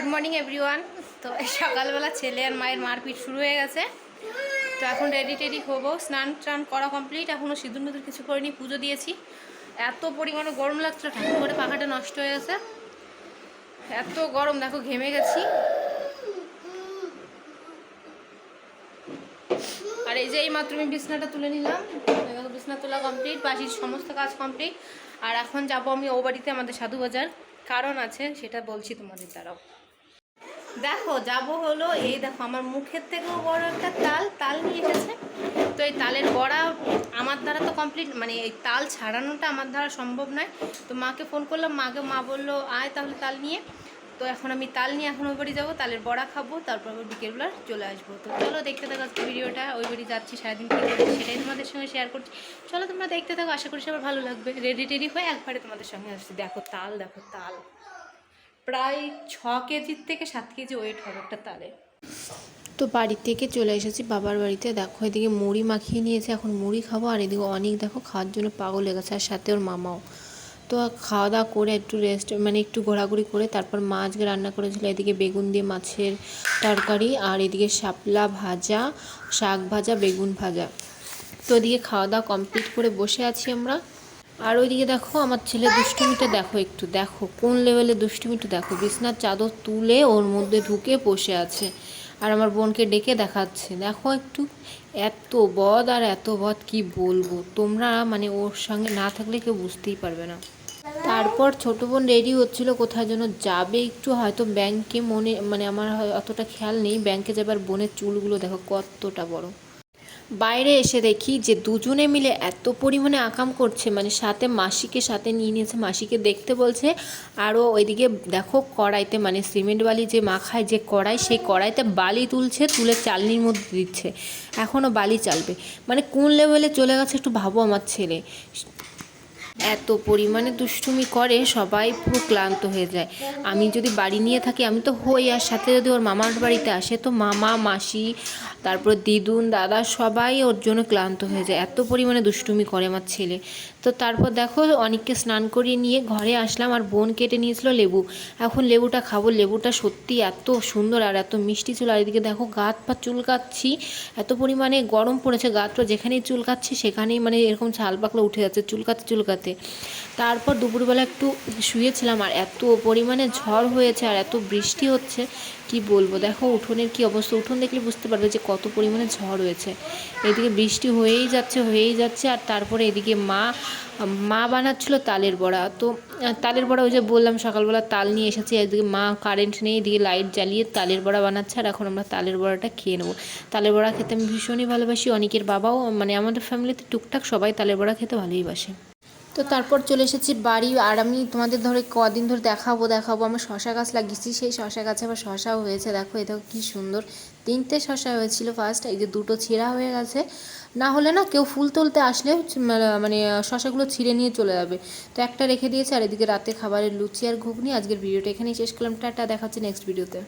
Good morning everyone তো সকালবেলা ছেলে আর মায়ের মারপিট শুরু হয়ে গেছে। তো এখন রেডি টেডি হব। স্নান টান করা কমপ্লিট এখনও সিঁদুর মিদুর কিছু করিনি, পুজো দিয়েছি। এত পরিমাণে গরম লাগছিল ঠাকুর করে পাখাটা নষ্ট হয়ে গেছে। এত গরম, দেখো, ঘেমে গেছি। আর এই যে এই মাত্র আমি বিছনাটা তুলে নিলাম। বিছনা তোলা কমপ্লিট বাসির সমস্ত কাজ কমপ্লিট আর এখন যাব আমি ও বাড়িতে আমাদের সাধু বাজার কারণ আছে, সেটা বলছি তোমাদের দ্বারাও। দেখো, যাব হলো এই দেখো, আমার মুখের থেকেও বড় একটা তাল তাল নিয়ে এসেছে। তো এই তালের বড়া আমার দ্বারা তো কমপ্লিট মানে এই তাল ছাড়ানোটা আমার দ্বারা সম্ভব নয়। তো মাকে ফোন করলাম মাকে মা বলল, আয় তাহলে তাল নিয়ে। তো এখন আমি তাল নিয়ে এখন ওই বাড়ি যাব, তালের বড়া খাব, তারপর আবার বিকেলবেলা চলে আসব। তো চলো, দেখতে থাকো আজকে ভিডিওটা, ওই বাড়ি যাচ্ছি, সারাদিন কী সেটাই তোমাদের সঙ্গে শেয়ার করছি। চলো, তোমরা দেখতে থাকো, আশা করি সবার ভালো লাগবে। রেডি টেডি হয়ে একবারে তোমাদের সঙ্গে আসছি। দেখো তাল দেখো তাল। প্রায় ছ কেজির থেকে সাত কেজি ওয়েট হবে একটা তালে। তো বাড়ি থেকে চলে এসেছি, বাবার বাড়িতে। দেখো, এদিকে মুড়ি মাখিয়ে নিয়েছে, এখন মুড়ি খাব। আর এদিকে অনেক, দেখো, খাওয়ার জন্য পাগল হয়ে গেছে, আর সাথে ওর মামাও। তো খাওয়া দাওয়া করে একটু রেস্ট মানে একটু ঘোরাঘুরি করে, তারপর মা আজকে রান্না করেছিল এদিকে বেগুন দিয়ে মাছের তরকারি, আর এদিকে শাপলা ভাজা, শাক ভাজা, বেগুন ভাজা। তো এদিকে খাওয়া দাওয়া কমপ্লিট করে বসে আছি আমরা। আর ওইদিকে দেখো, আমার ছেলে দুষ্টুমিটা দেখো একটু, দেখো কোন লেভেলে দুষ্টুমিটা দেখো। বিছনার চাদর তুলে ওর মধ্যে ঢুকে বসে আছে আর আমার বোনকে ডেকে দেখাচ্ছে। দেখো একটু, এত বদ আর এত বদ, কি বলব? তোমরা মানে ওর সঙ্গে না থাকলে কেউ বুঝতেই পারবে না। তারপর ছোট বোন রেডি হচ্ছিল কোথায় যেন যাবে একটু, হয়তো ব্যাংকে মনে মানে আমার অতটা খেয়াল নেই। ব্যাংকে যাবার বোনের চুলগুলো দেখো কতটা বড়। বাইরে এসে দেখি যে দুজনে মিলে এত পরিমাণে আকাম করছে মানে সাথে মাসিকে সাথে নিয়ে নিয়েছে, মাসিকে দেখতে বলছে আরও ওইদিকে দেখো কড়াইতে মানে সিমেন্ট বালি যে মাখায়, যে কড়াই, সেই কড়াইতে বালি তুলছে, তুলে চালনির মধ্যে দিচ্ছে। এখনও বালি চালবে। মানে কোন লেভেলে চলে গেছে একটু ভাবো আমার ছেলে। এত পরিমাণে দুষ্টুমি করে, সবাই পুরো ক্লান্ত হয়ে যায়। আমি যদি বাড়ি নিয়ে থাকি, আমি তো হই, আর সাথে যদি ওর মামার বাড়িতে আসে, তো মামা, মাসি, তারপর দিদুন, দাদা সবাই ওর জন্য ক্লান্ত হয়ে যায়। এত পরিমাণে দুষ্টুমি করে আমার ছেলে। তো তারপর দেখো, অনেককে স্নান করিয়ে নিয়ে ঘরে আসলাম, আর বোন কেটে নিয়েছিল লেবু। এখন লেবুটা খাব, লেবুটা সত্যি এত সুন্দর আর এত মিষ্টি ছিল আর এদিকে দেখো গাত পা চুলকাচ্ছি। এত পরিমাণে গরম পড়েছে গাতটা, যেখানেই চুলকাচ্ছি, সেখানেই মানে এরকম ছাল পাকলা উঠে যাচ্ছে, চুলকাতে চুলকাতে। তারপর দুপুরবেলা একটু শুয়েছিলাম আর এত পরিমাণে ঝড় হয়েছে আর এত বৃষ্টি হচ্ছে, কি বলব? দেখো, উঠোনের কি অবস্থা? উঠোন দেখলে বুঝতে পারবে যে কত পরিমাণে ঝড় হয়েছে। এদিকে বৃষ্টি হয়েই যাচ্ছে হয়েই যাচ্ছে আর তারপরে এদিকে মা মা বানাচ্ছিল তালের বড়া। তো, তালের বড়া ওই যে বললাম, সকালবেলা তাল নিয়ে এসেছি, এদিকে মা কারেন্ট নেই, এদিকে লাইট জ্বালিয়ে তালের বড়া বানাচ্ছে আর এখন আমরা তালের বড়াটা খেয়ে নেব। তালের বড়া খেতে আমি ভীষণই ভালোবাসি। অনেকের বাবাও মানে আমাদের ফ্যামিলিতে টুকটাক সবাই তালের বড়া খেতে ভালোই বাসে। তো তারপর চলে এসেছি বাড়ি আর আমি তোমাদের ধরে কদিন ধরে দেখাবো দেখাবো। আমার শশা গাছ লাগিয়েছি, সেই শশা গাছে আবার শশাও হয়েছে। দেখো এটা কি সুন্দর। তিনটে শশা হয়েছিল ফার্স্ট এই যে দুটো ছিঁড়া হয়ে গেছে। না হলে না কেউ ফুল তুলতে আসলে মানে শশাগুলো ছিঁড়ে নিয়ে চলে যাবে। তো একটা রেখে দিয়েছে, আর এদিকে রাতে খাবারের লুচি আর ঘুগনি। আজকের ভিডিওটা এখানেই শেষ করলাম। টাটা, দেখা হচ্ছে নেক্সট ভিডিওতে